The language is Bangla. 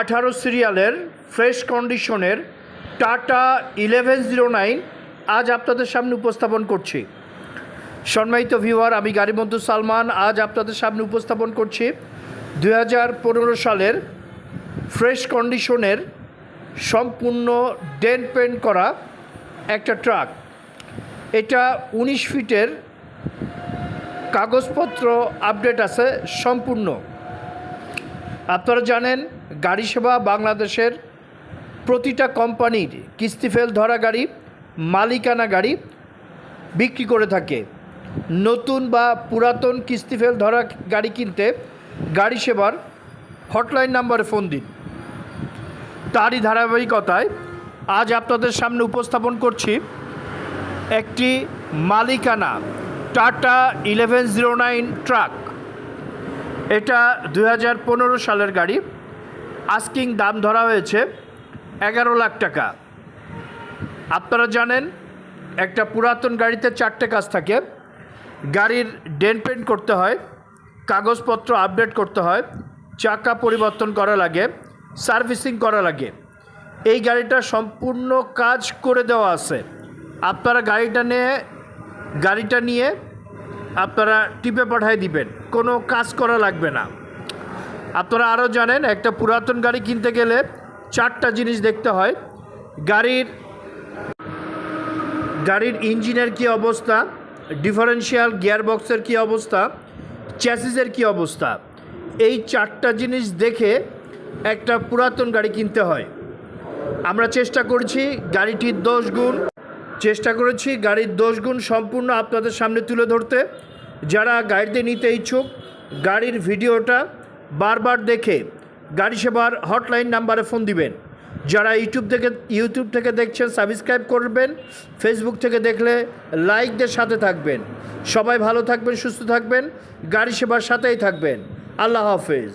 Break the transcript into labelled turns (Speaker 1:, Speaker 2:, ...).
Speaker 1: আঠারো সিরিয়ালের ফ্রেশ কন্ডিশনের টাটা ইলেভেন জিরো নাইন আজ আপনাদের সামনে উপস্থাপন করছি। সম্মানিত ভিউয়ার, আমি গাড়িবন্ধু সালমান, আজ আপনাদের সামনে উপস্থাপন করছি দুই হাজার পনেরো সালের ফ্রেশ কন্ডিশনের সম্পূর্ণ ডেন পেন্ট করা একটা ট্রাক। এটা উনিশ ফিটের কাগজপত্র আপডেট আছে সম্পূর্ণ। আপনারা জানেন, গাড়ি সেবা বাংলাদেশের প্রতিটা কোম্পানির কিস্তি ফেল ধরা গাড়ি, মালিকানা গাড়ি বিক্রি করে থাকে। নতুন বা পুরাতন কিস্তি ফেল ধরা গাড়ি কিনতে গাড়ি সেবার হটলাইন নাম্বারে ফোন দিন। তারই ধারাবাহিকতায় আজ আপনাদের সামনে উপস্থাপন করছি একটি মালিকানা Tata eleven zero nine truck. এটা দু হাজার পনেরো সালের গাড়ি। আস্কিং দাম ধরা হয়েছে এগারো লাখ টাকা। আপনারা জানেন, একটা পুরাতন গাড়িতে চারটে কাজ থাকে। গাড়ির ডেন্ট পেন্ট করতে হয়, কাগজপত্র আপডেট করতে হয়, চাকা পরিবর্তন করা লাগে, সার্ভিসিং করা লাগে। এই গাড়িটা সম্পূর্ণ কাজ করে দেওয়া আছে। আপনারা গাড়িটা নিয়ে গাড়িটা নিয়ে আপনারা টিপে পাঠাই দিবেন। কোনো কাজ করা লাগবে না। আপনারা আরও জানেন, একটা পুরাতন গাড়ি কিনতে গেলে চারটা জিনিস দেখতে হয়। গাড়ির গাড়ির ইঞ্জিনের কী অবস্থা? ডিফারেন্সিয়াল গিয়ারবক্সের কী অবস্থা? চ্যাসিসের কী অবস্থা? এই চারটা জিনিস দেখে একটা পুরাতন গাড়ি কিনতে হয়। আমরা চেষ্টা করছি গাড়িটির দশ গুণ। চেষ্টা করেছি গাড়ির দোষগুণ সম্পূর্ণ আপনাদের সামনে তুলে ধরতে। যারা গাড়িতে নিতে ইচ্ছুক, গাড়ির ভিডিওটা বারবার দেখে গাড়ি সেবার হটলাইন নাম্বারে ফোন দিবেন। যারা ইউটিউব থেকে ইউটিউব থেকে দেখছেন, সাবস্ক্রাইব করবেন। ফেসবুক থেকে দেখলে লাইকদের সাথে থাকবেন। সবাই ভালো থাকবেন, সুস্থ থাকবেন। গাড়ি সেবার সাথেই থাকবেন। আল্লাহ হাফেজ।